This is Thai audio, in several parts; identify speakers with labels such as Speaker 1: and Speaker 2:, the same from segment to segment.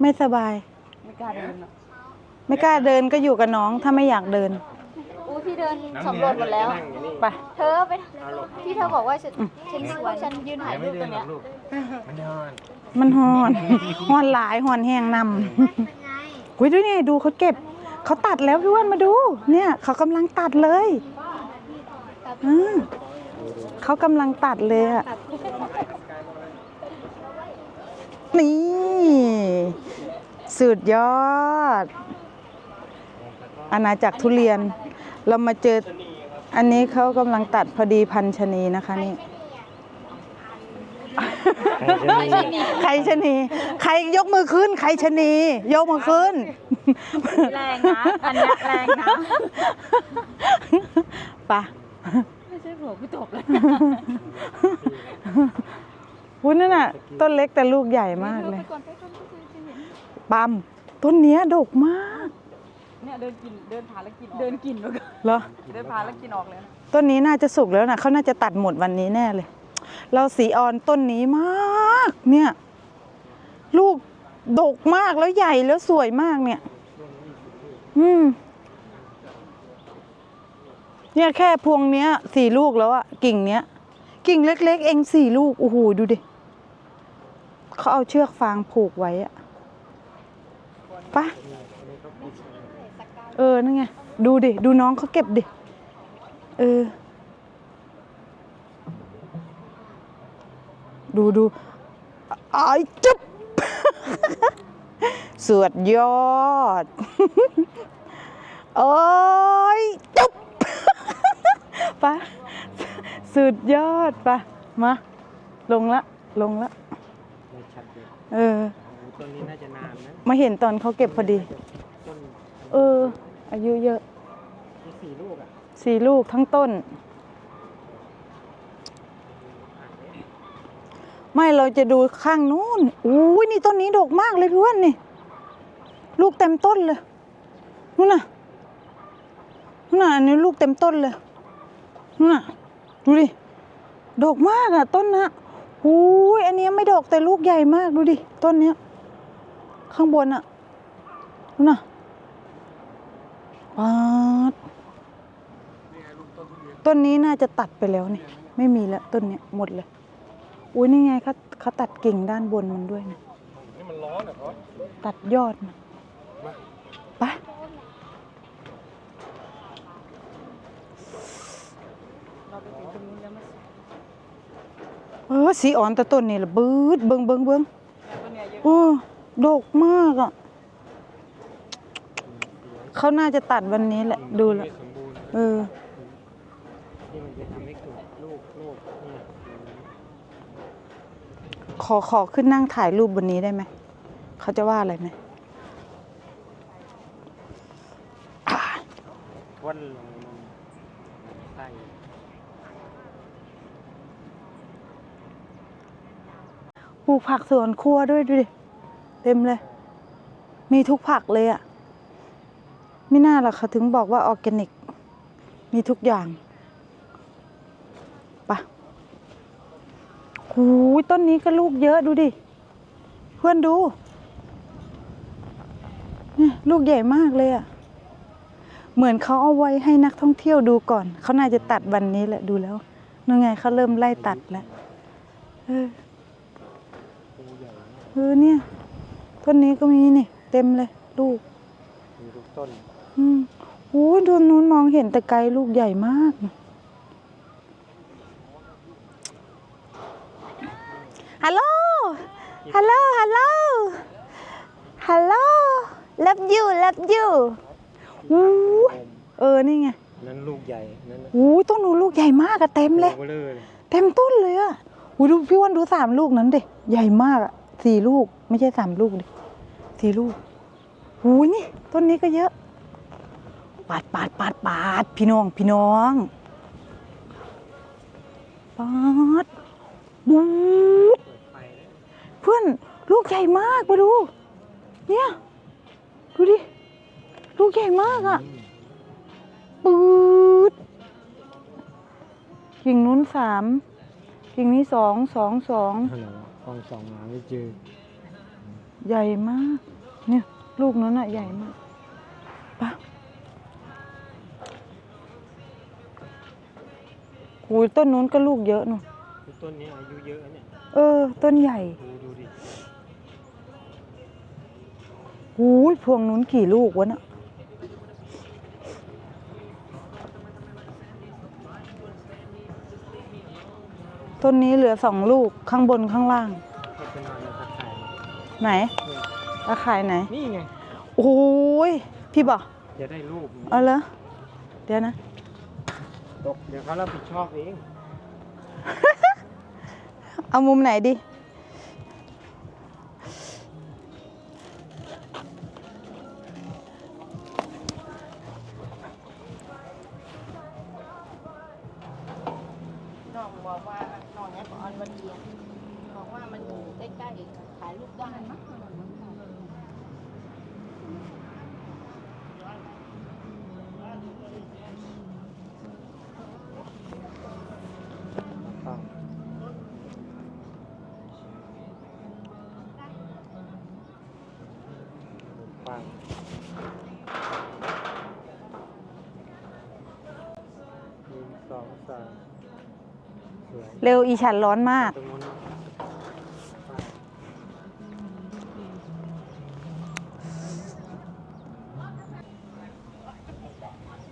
Speaker 1: ไม่สบาย
Speaker 2: ไม่กล้าเดินเนาะ
Speaker 1: ไม่กล้าเดินก็อยู่กับน้องถ้าไม่อยากเดิน
Speaker 3: อู้พี่เดินสำรวจหมดแล้ว
Speaker 1: ไป
Speaker 3: เธอไปที่เธอบอกว่าฉันฉันว่าฉันยืนถ่ายรูปตรงเนี้ย
Speaker 4: มันยอด
Speaker 1: มันหอนหอนหลายหอนแห้งนำอุ้ยดูนี่ดูเขาเก็บ เขาตัดแล้วพี่อ้วันมาดู เนี่ย เขากำลังตัดเลยอืมเขากำลังตัดเลยอะ นี่ สุดยอด อาณาจักรทุเรียน เรามาเจอ อันนี้เขากำลังตัดพอดีพันชะนีนะคะนี่ ใครชะนี ใครยกมือขึ้น ใครชะนี ยกมือขึ้น
Speaker 3: แรงนะ อันเนี้ยแรงนะ
Speaker 1: ปะ
Speaker 2: ไม่ใช่หัวกูตกเลย
Speaker 1: วุ้นนั่นน่ะ ต้นเล็กแต่ลูกใหญ่มากเลย
Speaker 2: ไปก่อนไปก่อนไปก่อนจะเห็น
Speaker 1: ปั๊มต้นเนี้ยดกมาก
Speaker 2: เนี่ยเดินกินเดินผ่านแล้วกินเดินกินแล้วก็
Speaker 1: เหรอ
Speaker 2: เดินผ่านแล้วกินออกเลยนะ
Speaker 1: ต้นนี้น่าจะสุกแล้วนะเขาน่าจะตัดหมดวันนี้แน่เลย เราสีออนต้นนี้มาก เนี่ย ลูกดกมากแล้วใหญ่แล้วสวยมากเนี่ย อืม เนี่ยแค่พวงเนี้ยสี่ลูกแล้วอะกิ่งเนี้ย กิ่งเล็ก ๆ เองสี่ลูกโอ้โหดูดิ เขาเอาเชือกฟางผูกไว้อะไปะเออ นั่นไง ดูดิ ดูน้องเขาเก็บดิ เออ ดูดูไอ้ายจุ๊บสวดยอด โอ้ยจุ๊บไปะสุดยอดไปะมา ลงละ ลงละ
Speaker 4: ไม่ชัด เลย
Speaker 1: เออ
Speaker 4: ต้นนี้น่าจะนานนะ
Speaker 1: มาเห็นตอนเขาเก็บพอดี
Speaker 4: ต้น
Speaker 1: เออ อายุเยอะ
Speaker 4: มีสี่ลูกอะ
Speaker 1: สี่ลูกทั้งต้น ไม่เราจะดูข้างนู้นอุ้ยนี่ต้นนี้ดกมากเลยพี่อ้วันนี่ ลูกเต็มต้นเลยนู่นน่ะนู่นน่ะอันนี้ลูกเต็มต้นเลยนู่นน่ะ ดูดิดกมากอะ ต้นนะ อุ้ยอันนี้ไม่ดกแต่ลูกใหญ่มากดูดิ ต้นเนี้ย ข้างบนอะนู่นน่ะปาดต้นนี้น่าจะตัดไปแล้วนี่ ไม่มีแล้วต้นเนี้ยหมดเลย อุ้ยนี่ไงเขาเขาตัดกิ่งด้านบนมันด้วยนะ
Speaker 4: นี่มันร้อนอะครับ
Speaker 1: ตัดยอดมันไปะ
Speaker 2: เราไปถึงตรงนู้นแล้วมัน
Speaker 1: เออสีอ่อนแต่ต้นนี่ละบืดเบิงเบิงเบิงโอ้ดกมากอะเขาน่าจะตัดวันนี้แหละดูลว
Speaker 4: ไม่สมบูรณ์
Speaker 1: เออขอขอขึ้นนั่งถ่ายรูปบนนี้ได้ไหม เขาจะว่าอะไรไหม
Speaker 4: วันลงใต้
Speaker 1: ป ลูกผักสวนครัวด้วยดูดิ เต็มเลย มีทุกผักเลยอะ่ะ ไม่น่าหรอกเขาถึงบอกว่าออร์แกนิก มีทุกอย่างไปะหูยต้นนี้ก็ลูกเยอะดูดิ เพื่อนดูเนี่ยลูกใหญ่มากเลยอะ่ะ เหมือนเขาเอาไว้ให้นักท่องเที่ยวดูก่อน เขาน่าจะตัดวันนี้แหละดูแล้วนั่นไงเขาเริ่มไล่ตัดแล้วเออ เออเนี่ย ต้นนี้ก็มีนี่เต็มเลย ลูก
Speaker 4: มีทุกต้น
Speaker 1: อืมโอ้ยดูนู้นมองเห็นแต่ไกลลูกใหญ่มากนะฮัลโหล ฮัลโหล ฮัลโหล ฮัลโหล love you love you อู้ยเออ นี่ไง
Speaker 4: นั่นลูกใหญ่ นั่นน่ะ
Speaker 1: อู้ยต้นนู้นลูกใหญ่มากอะเต็มเลย
Speaker 4: โอเวอร์เลย
Speaker 1: เต็มต้นเลยอะอุ้ยดูพี่อ้วันดูสามลูกนั้นดิ ใหญ่มากอะ สี่ลูกไม่ใช่สามลูกดิสี่ลูกหูนี่ต้นนี้ก็เยอะ ปาดปาดปาดปาดพี่น้องพี่น้องปาดบูดเพื่อนลูกใหญ่มากมาดู เนี่ย ดูดิ ลูกใหญ่มากอะปืดกิ่งนู้นสามกิ่งนี้สองสองสอง
Speaker 4: องสองหาไม่เจอ
Speaker 1: ใหญ่มาก เนี่ย ลูกนั้นอะใหญ่มากปะหูยต้นนู้นก็ลูกเยอะหนูน
Speaker 4: ต้นนี้อายุเยอะเนี่ย
Speaker 1: เออ ต้นใหญ่
Speaker 4: ดูดูดิ
Speaker 1: หูยพวงนู้นกี่ลูกวะน่ะ ต้นนี้เหลือสองลูกข้างบนข้างล่าง
Speaker 4: เขาจะนอนในตะข่ายเนี่ย
Speaker 1: ไหนตาขายไหน
Speaker 4: นี่ไง
Speaker 1: โอ้ย พี่บอก
Speaker 4: จะได้รูป
Speaker 1: เอาเลยเดี๋ยวนะ
Speaker 4: ตก เดี๋ยวเขารับผิดชอบเอง
Speaker 1: เอามุมไหนดี
Speaker 3: เร็
Speaker 4: ว
Speaker 1: อีฉันร้อนมาก
Speaker 4: ตรงนู้นปัง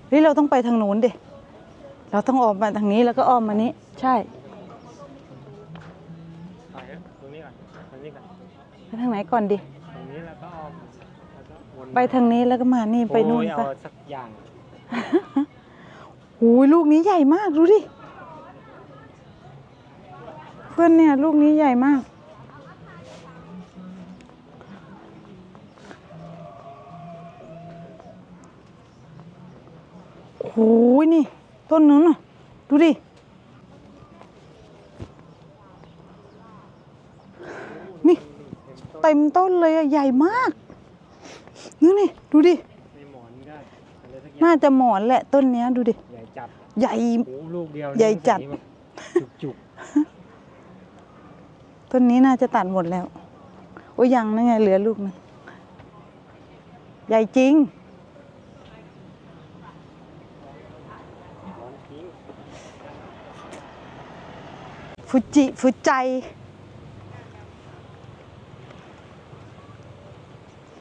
Speaker 1: เฮ้ยเราต้องไปทางนู้นดิ เราต้องออกมาทางนี้แล้วก็อ้อมมานี้ ใช่
Speaker 4: ไปเถอะตรงนี้ก่อนตรงนี้ก่อน
Speaker 1: ไปทางไหนก่อนดิ
Speaker 4: ตรงนี้แล้วก็อ้อมแล้วก็วน
Speaker 1: ไปทางนี้แล้วก็มานี่ไปนู่น
Speaker 4: โอ้ย
Speaker 1: ซะ
Speaker 4: เอาสักอย่าง
Speaker 1: หูยลูกนี้ใหญ่มาก ดูดิเพื่อ นเนี่ย ลูกนี้ใหญ่มาก โอ้โหนี่ ต้นนู้นน่ะ ดูดิ นี่ เต็มต้นเลยอะใหญ่มากนี่นี่ ดูดิ
Speaker 4: ในหมอนก็อะไรสักอย่า
Speaker 1: น่างจะหมอนแหละต้นเนี้ย ดูดิ
Speaker 4: ใหญ่จัด
Speaker 1: ใหญ่
Speaker 4: โอ้ลูกเดียว
Speaker 1: ใหญ่จัด
Speaker 4: แบบจุก
Speaker 1: ต้นนี้น่าจะตัดหมดแล้ว โอ้ยยังนั่นไงเหลือลูกนึงใหญ่จริงฟูจิฟูใจ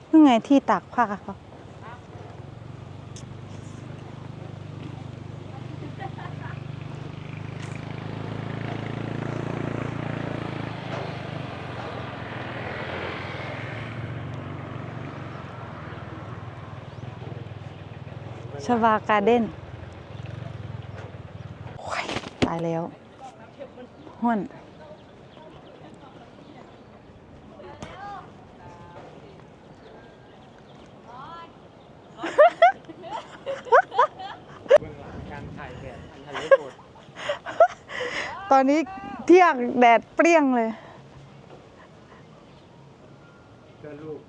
Speaker 1: นี่ไงที่ตากผ้าเขา ชวาการ์เด้นโอ้ยตายแล้วห้วน
Speaker 4: เบื้องหลังการถ่ายแบบอันทะเลโกด
Speaker 1: ตอนนี้เที่ยงแดดเปรี้ยงเลย
Speaker 4: เพื่อลูก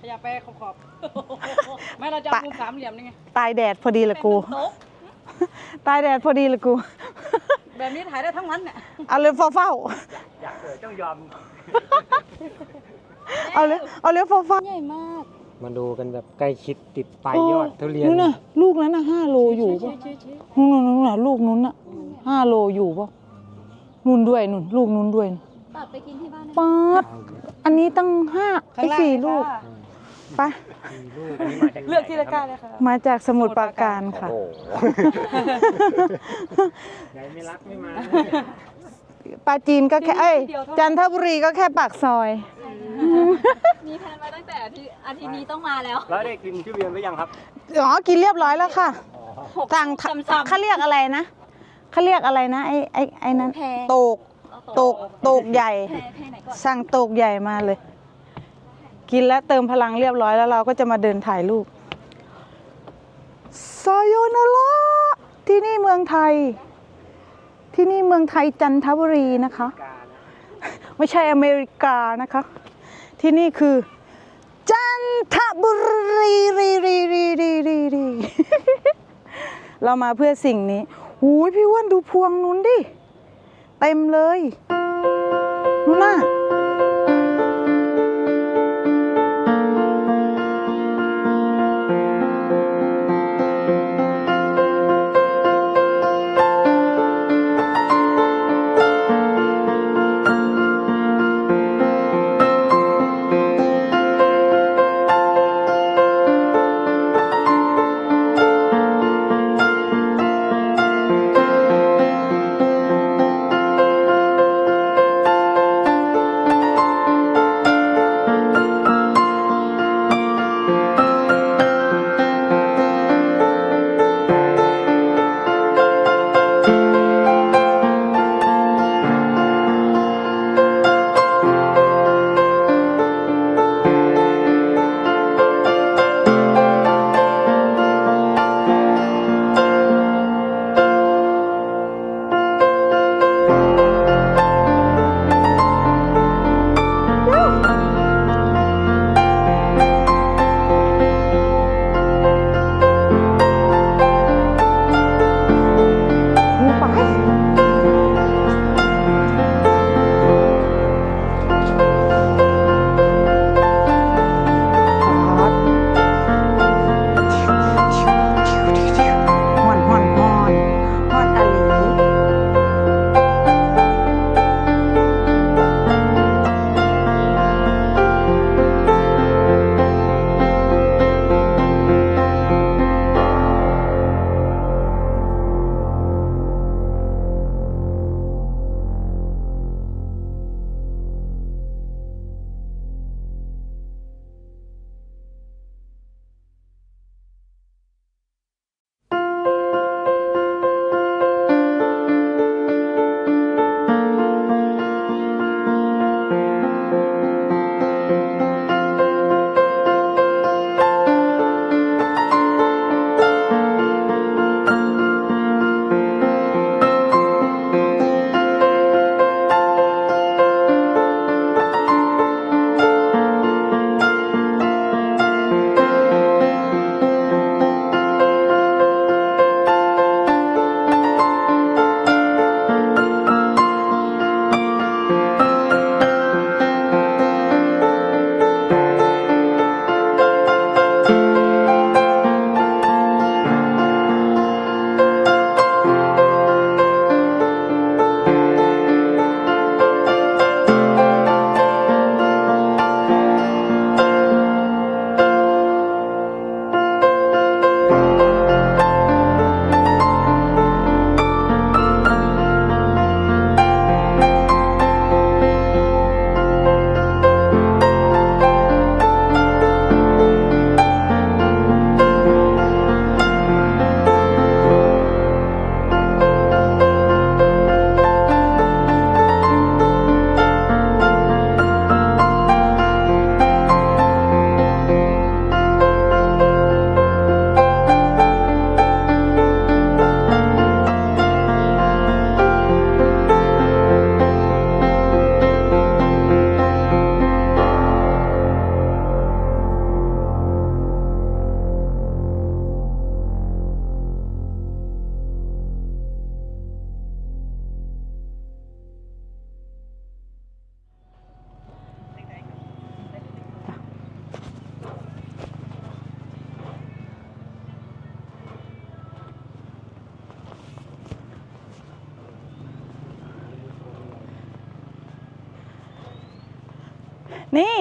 Speaker 2: ขยับไปขอบๆ ไม่เราจะ
Speaker 1: ปะ
Speaker 2: เอามุมสามเหลี่ยมนี่ไง
Speaker 1: ตายแดดพอดีละกู
Speaker 2: เป็นโต๊ะ
Speaker 1: ตายแดดพอดีละกู
Speaker 2: แบบนี้ถ่ายได้ทั้งวันเนี่ย
Speaker 1: เอาเลยเฝ้าเฝ้า
Speaker 4: อยากเกิดต้องยอม
Speaker 1: ๆเอาเลยเอาเลยเฝ้าเฝ้า
Speaker 3: ใหญ่มาก
Speaker 4: มาดูกันแบบใกล้ชิดติดปลายยอดทุเรียน
Speaker 1: นู่นน่ะลูกนั้นน่ะห้าโลอยู่ปะนู่นน่ะนู่นน่ะลูกนู้นน่ะห้าโลอยู่ปะนู่นด้วยนู่นลูกนู้นด้วย
Speaker 3: ตัดไปกินที่บ้านได้
Speaker 1: ป๊าดอันนี้ตั้งห้าไอ้สี่ลูกไปะ
Speaker 4: สี่ลูกอันนี้มาจากไหน
Speaker 2: เลือกที่ตะกร้าเลยค่ะ
Speaker 1: มาจากสมุทรปราการค่ะ
Speaker 4: โอ้โหไหนไม่รักไม่มา
Speaker 1: ปลาจีนก็แค่เอ้ย
Speaker 2: ที่เดียวเท่านั้น
Speaker 1: จันทบุรีก็แค่ปากซอย
Speaker 3: มีแพลนมาตั้งแต่อาทิตย์อาทิตย์นี้ต้องมาแล้ว
Speaker 4: แล้วได้กินทุเรียนหรือยังครับ
Speaker 1: อ๋อกินเรียบร้อยแล้วค่ะ
Speaker 4: อ๋อ
Speaker 1: สั่งเขาเรียกอะไรนะเขาเรียกอะไรนะไอ้ไอ้ไอ้นั้น
Speaker 3: แพ
Speaker 1: โตกโตกโตกใหญ่
Speaker 3: แพรแพรไหนก่อน
Speaker 1: สั่งโตกใหญ่มาเลย กินแล้วเติมพลังเรียบร้อยแล้วเราก็จะมาเดินถ่ายรูปซายนาระที่นี่เมืองไทย ที่นี่เมืองไทยจันทบุรีนะคะ ไม่ใช่อเมริกานะคะ ที่นี่คือ จันทบุรีรีรีรีรีรีรีเรามาเพื่อสิ่งนี้หูยพี่อ้วนดูพวงนู้นดิ เต็มเลยนู่นน่ะ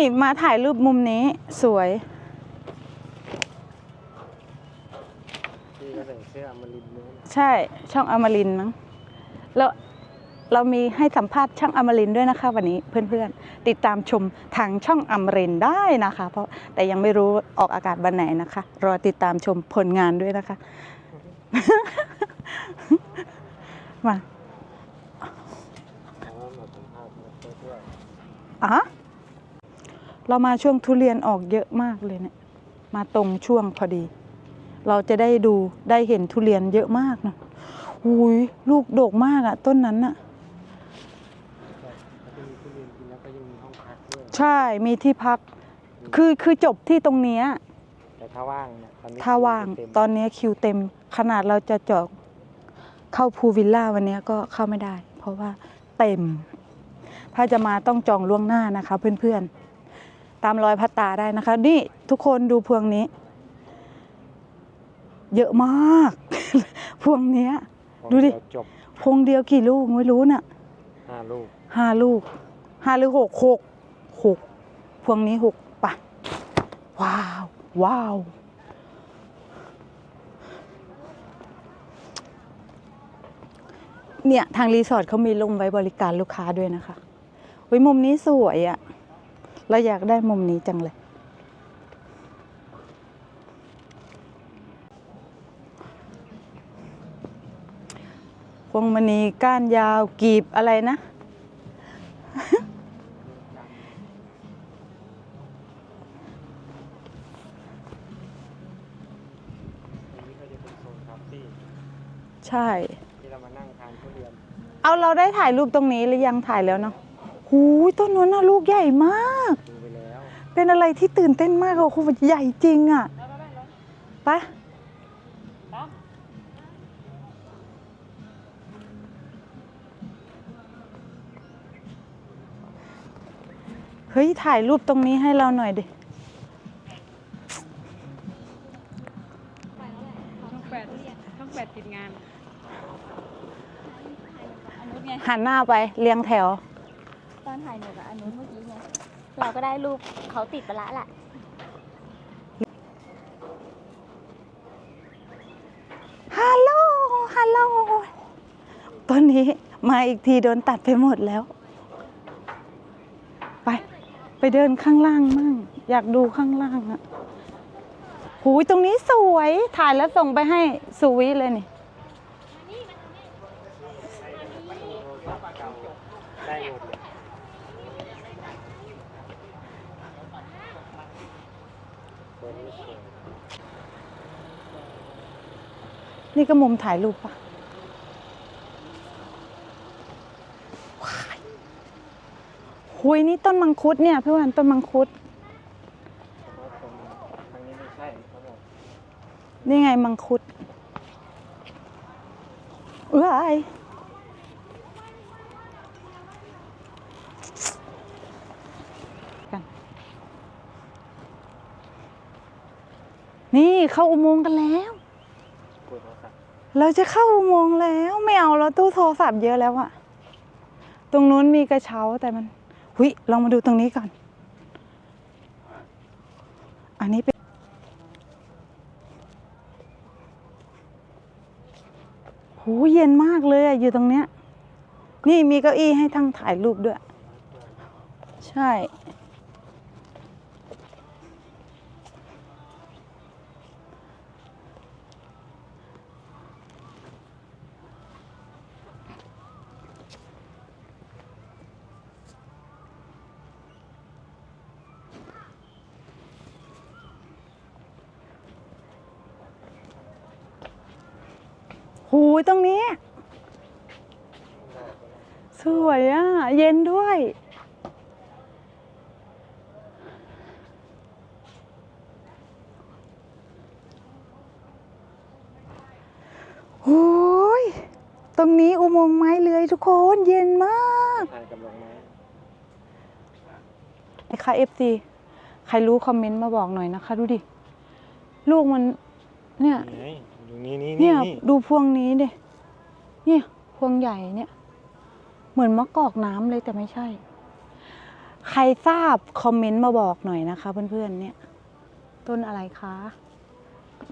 Speaker 1: นี่มาถ่ายรูปมุมนี้สวย
Speaker 4: พี่ก็ใส่เสื้ออมรินทร์นู้น
Speaker 1: ใช่ช่องอมรินทร์มั้งแล้วเรามีให้สัมภาษณ์ช่องอมรินทร์ด้วยนะคะ วันนี้เพื่อนๆ ติดตามชมทางช่องอมรินทร์ได้นะคะ เพราะแต่ยังไม่รู้ออกอากาศวันไหนนะคะ รอติดตามชมผลงานด้วยนะคะ มา
Speaker 4: แล้วก็มาสัมภาษณ์มาช่วยด้วย
Speaker 1: อะ เรามาช่วงทุเรียนออกเยอะมากเลยเนี่ยมาตรงช่วงพอดี เราจะได้ดูได้เห็นทุเรียนเยอะมากนะอุ้ยลูกโดกมากอะต้นนั้นอะ
Speaker 4: แล้วก็มีทุเรียนกินแล้วก็ยังมีห้องพักด้วย
Speaker 1: ใช่มีที่พัก คือคือจบที่ตรงเนี้ย
Speaker 4: แต่ถ้าว่างเนี่ยตอนนี้
Speaker 1: ถ้าว่าง
Speaker 4: เต็ม
Speaker 1: ตอนเนี้ยคิวเต็ม ขนาดเราจะจองเข้าพูลวิลล่าวันเนี้ยก็เข้าไม่ได้ เพราะว่าเต็ม ถ้าจะมาต้องจองล่วงหน้านะคะเพื่อนๆ ตามรอยพัตตาได้นะคะ นี่ทุกคนดูพวงนี้ เยอะมาก พวงเนี้ย ดูดิ
Speaker 4: เยวจบ
Speaker 1: พวงเดียวกี่ลูกไม่รู้น่ะ
Speaker 4: ห้าลูก
Speaker 1: ห้าลูกห้าหรือหกหกหกพวงนี้หกปะว้าว ว้าว เนี่ย ทางรีสอร์ทเขามีลงไว้บริการลูกค้าด้วยนะคะ เฮ้ย มุมนี้สวยอะ เราอยากได้มุมนี้จังเลย พวงมณีก้านยาวกีบอะไรนะ
Speaker 4: อันนี้ก็จะเป็นโซนคาเฟ่
Speaker 1: ใช่
Speaker 4: ที่เรามานั่งทานทุเรียน
Speaker 1: เอาเราได้ถ่ายรูปตรงนี้หรือยังถ่ายแล้วเนาะ หูยต้นนั้นน่ะลูกใหญ่มาก
Speaker 4: ดูไปแล้ว
Speaker 1: เป็นอะไรที่ตื่นเต้นมากอะโอ้โหใหญ่จริงอะไปะเฮ้ย ถ่ายรูปตรงนี้ให้เราหน่อยดิ
Speaker 2: ช่องแปดช่องแปดติดงาน
Speaker 3: อันนู้นไง
Speaker 1: หันหน้าไปเรียงแถว
Speaker 3: ต อนถ่ายหนูกับอันนู้นเมื่อกี้ไงเราก็ได้รูปเขาติดไปละแหละ
Speaker 1: ฮัลโหลฮัลโหลตอนนี้มาอีกทีโดนตัดไปหมดแล้ว ไป ไปเดินข้างล่างมั่ง อยากดูข้างล่างอะหูยตรงนี้สวย ถ่ายแล้วส่งไปให้สุวิเลยนี่
Speaker 4: ได้หมดเลยตัวนี้สวย
Speaker 1: นี่ก็มุมถ่ายรูปปะว้ายหุยนี่ต้นมังคุดเนี่ยพี่วันต้นมังคุด
Speaker 4: นี่ไง
Speaker 1: มังคุดว้ายกันนี่เข้าอุโมงค์กันแล้ว เราจะเข้าอุโมงค์แล้วไม่เอาแล้วตู้โทรศัพท์เยอะแล้วอะตรงนู้นมีกระเช้าแต่มันหุยลองมาดูตรงนี้ก่อน อันนี้เป็นโหเย็นมากเลยอะอยู่ตรงเนี้ย นี่มีเก้าอี้ให้ทั้งถ่ายรูปด้วย ใช่ ยตรงนี้ สวยอะ เย็นด้วย โอ้ย ตรงนี้อุโมงค์ไม้เลื้อยทุกคน เย็นมาก
Speaker 4: ถ่ายกับดอกไม้
Speaker 1: ไอ้ค่ะเอฟซีใครรู้คอมเมนต์มาบอกหน่อยนะคะ ดูดิ ลูกมันเนี่ย
Speaker 4: นี่ไงอยู่ นี่นี่
Speaker 1: เนี่
Speaker 4: นี่
Speaker 1: ย
Speaker 4: นี่
Speaker 1: ดูพวงนี้ดิเนี่ยพวงใหญ่เนี่ย เหมือนมะกอกน้ำเลยแต่ไม่ใช่ ใครทราบคอมเมนต์มาบอกหน่อยนะคะ เพื่อนๆเนี่ย ต้นอะไรคะ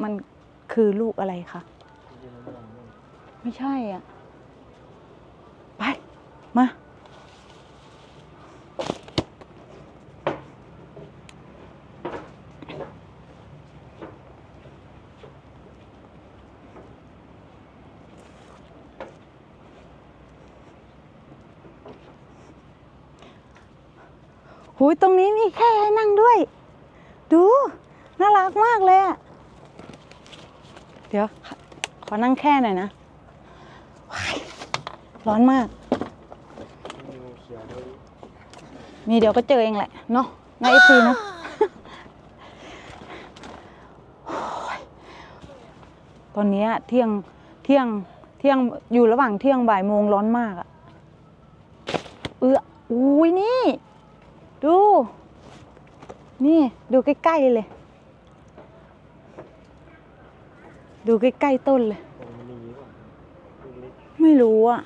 Speaker 1: มันคือลูกอะไรคะ ไม่ใช่อะ ไป มา หูยตรงนี้มีแค่ให้นั่งด้วย ดู น่ารักมากเลยอะเดี๋ยว ขอนั่งแค่หน่อยนะ ร้อนมาก
Speaker 4: มีเดี๋ย
Speaker 1: วก็เจอเองแหละ เนาะในเอฟีเนาะตอนนี้เที่ยงเที่ยงเที่ยงอยู่ระหว่างเที่ยงบ่ายโมงร้อนมากอะเอออุ้ยนี่ ดู นี่ดูใกล้ๆเลย ดูใกล้ๆต้นเลย ไม่รู้อะ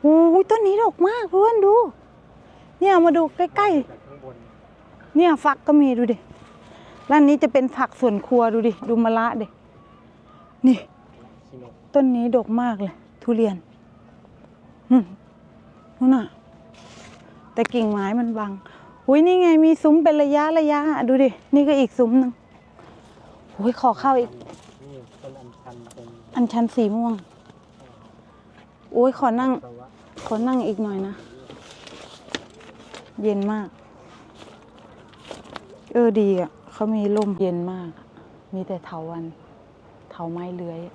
Speaker 1: โอ้ยต้นนี้ดอกมากเพื่อนดู เนี่ยมาดูใกล้ๆ เนี่ยฝักก็มีดูดิร้านนี้จะเป็นผักสวนครัวดูดิ ดูมะละดิ นี่ ต้นนี้ดกมากเลย ทุเรียน นู่นน่ะ แต่กิ่งไม้มันบังอุ้ยนี่ไงมีซุ้มเป็นระยะระยะอะดูดิ นี่ก็อีกซุ้มหนึ่งโอ้ยขอเข้าอีก
Speaker 4: นี่ต้นอัญชันเป็น
Speaker 1: อันชันสีม่วงโอ้ยขอนั่ง
Speaker 4: ภาวะ
Speaker 1: ขอนั่งอีกหน่อยนะ เย็นมาก เออดีอะเขามีลมเย็นมากอะมีแต่เถาวัน เถาไม้เลื้อยอะ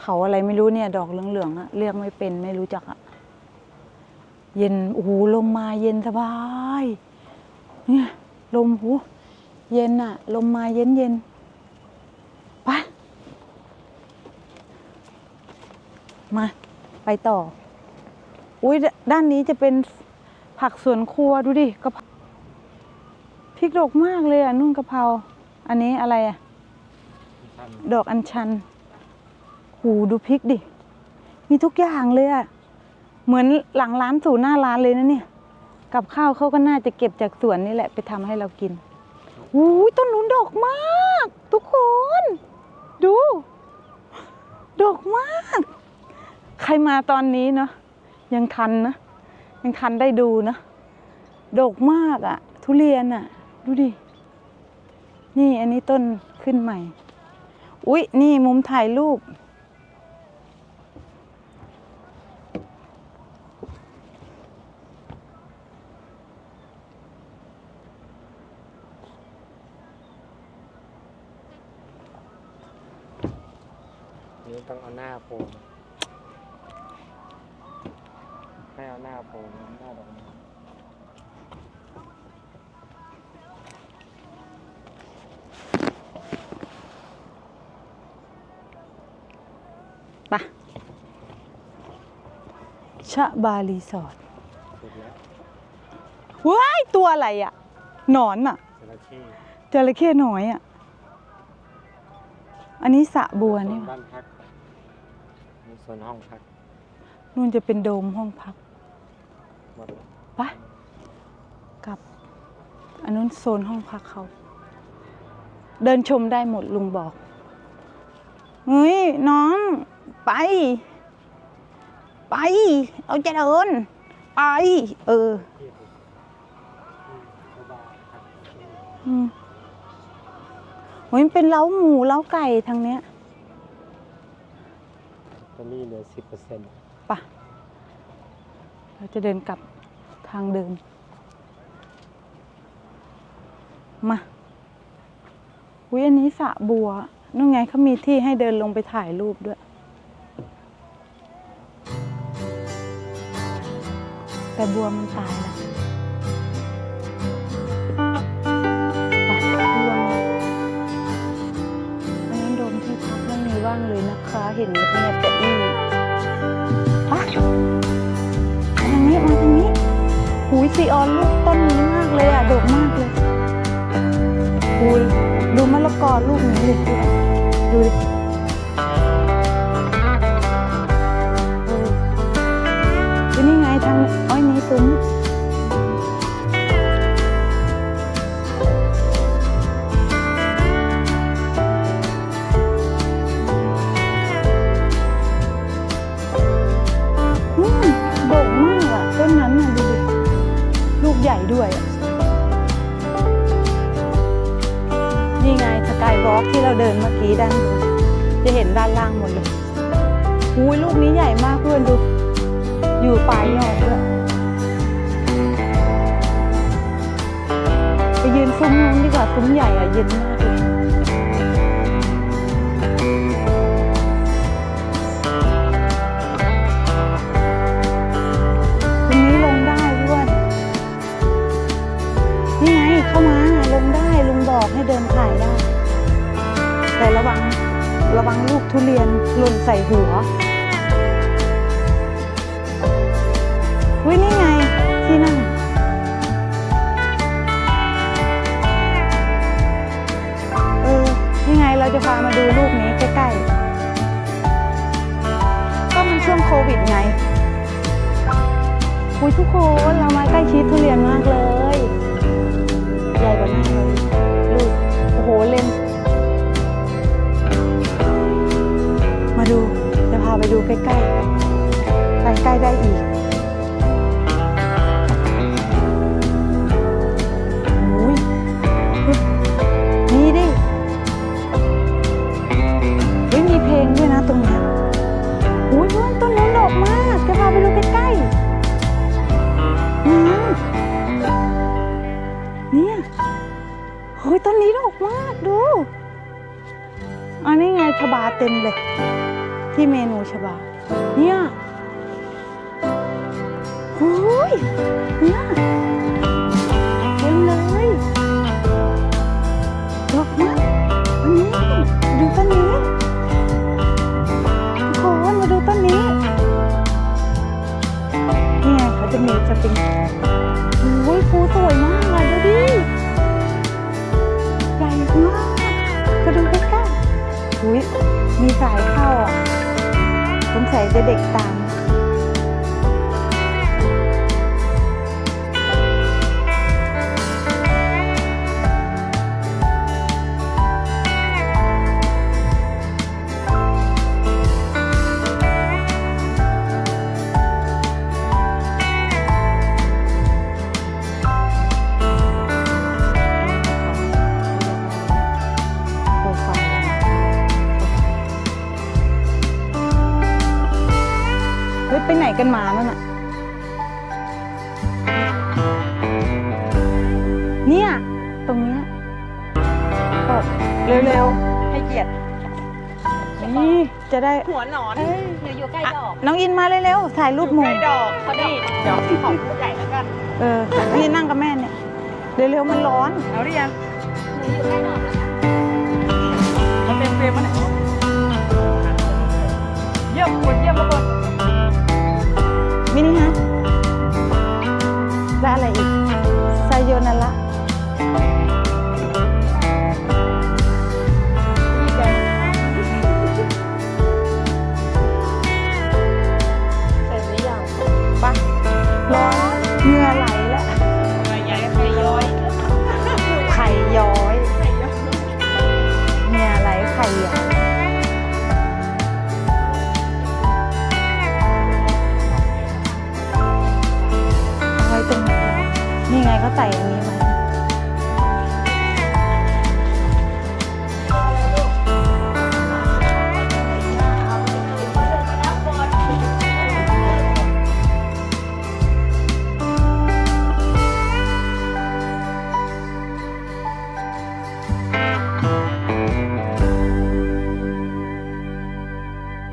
Speaker 1: เถาอะไรไม่รู้เนี่ย ดอกเหลืองๆอะเรียกไม่เป็นไม่รู้จักอะเย็นโอ้โหลมมาเย็นสบาย เนี่ยลมหูเย็นอะลมมาเย็นเย็นไปมาไปต่อ อุ้ยด้านนี้จะเป็นผักสวนครัวดูดิกะเพราพริกดกมากเลยอะนุ่นกะเพรา อันนี้อะไรอะ ดอกอัญชัน หูดูพริกดิ มีทุกอย่างเลยอะเหมือนหลังร้านสู่หน้าร้านเลยนะเนี่ย กับข้าวเขาก็น่าจะเก็บจากสวนนี่แหละไปทำให้เรากินหูยต้นนู้นดอกมาก ทุกคน ดู ดอกมาก ใครมาตอนนี้เนาะยังทันนะ ยังทันได้ดูนะดกมากอะทุเรียนอะดูดิ นี่อันนี้ต้นขึ้นใหม่ อุ๊ย นี่มุมถ่ายรูป
Speaker 4: เอาหน้าโผล่ให้เอาหน้าโผล่หน้าดอกไม้
Speaker 1: ปะชะบารีสอร์ท
Speaker 4: สุดแล้ว
Speaker 1: ว้ายตัวอะไรอะหนอนอะ
Speaker 4: จระเข้
Speaker 1: จระเข้น้อยอะอันนี้สระบัว
Speaker 4: ส่
Speaker 1: นี่
Speaker 4: วน
Speaker 1: หว่า
Speaker 4: บ้านพักมี ส่วนห้องพัก
Speaker 1: นู่นจะเป็นโดมห้องพัก
Speaker 4: หมดแล้ว
Speaker 1: ไปกลับ อันนู้นโซนห้องพักเขา เดินชมได้หมดลุงบอกเฮ้ยน้องไป ไป เอาจะเดิน ไป เออ
Speaker 4: ที่ผมที่สบายพัก
Speaker 1: อืมโอ้ยมันเป็นเล้าหมูเล้าไก่ทางเนี้ย
Speaker 4: ตอนนี้เหลือสิบเปอร์เซ็นต์
Speaker 1: ปะเราจะเดินกลับทางเดิม มา อุ้ยอันนี้สระบัวนู่นไงเขามีที่ให้เดินลงไปถ่ายรูปด้วย แต่บัวมันตายแล้วไปลงอันนั้นโดมที่พักไม่มีว่างเลยนะคะ เห็นเงียบๆ หูยซีออนลูกต้นนี้มากเลยอะโดดมากเลยอุ้ดูมะละกอลูกนี้เลยดูดินี่ไงทางอ้อยนี้ซุ้ม แต่ระวังระวังลูกทุเรียนหล่นใส่หัววินี่ไงที่นั่ง เออนี่ไงเราจะพามาดูลูกนี้ใกล้ๆ ก็มันช่วงโควิดไงคุยทุกคนเรามาใกล้ชิดทุเรียนมากเลย ใหญ่กว่าหน้าเลยลูกโอ้โหเลน ไปดูใกล้ๆไปใกล้ได้อีกโอ้ยนี่ดิเฮ้ยมีเพลงด้วยนะตรงนี้ยโอ้ยเพื่นต้นนู้นดอกมากจะพาไปดูใกล้ๆอืมเนี่ยเฮ้ยต้นนี้ดอกมากดูอันนี้ไงชบาเต็มเลย ที่เมนูชบา เนี่ยโอ้ยเนี่ยเต็มเลยดอกมากอันนี้ดูต้นนี้ทุกคนมาดูต้นนี้เนี่ไงเขาจะมีสปริงโอ้ยภูสวยมากอะดูดิใหญ่มากจะดูใกล้ๆอุ้ยมีสายเข้าอะ สงสัยจะเด็กตาม หัว
Speaker 3: ห
Speaker 1: น
Speaker 3: อน
Speaker 1: เอ้ย
Speaker 3: หนูอยู่ใกล้ดอก
Speaker 1: น้องอินมาเร็วๆถ่ายรูปหมู่
Speaker 3: ใกล้ดอกเขาดอกดอกที่ของผู้ใหญ่แล้วกัน
Speaker 1: เออนี่นั่งกับแม่เนี่ยเร็วๆมันร้อน
Speaker 2: เอาหรือยัง
Speaker 3: หนูอยู่ใกล้ดอกแล้วกัน
Speaker 2: มันเต็มเฟรมมันยเยี่ยมกดเยี่ยมมาก่อน
Speaker 1: มินิฮะและอะไรอีก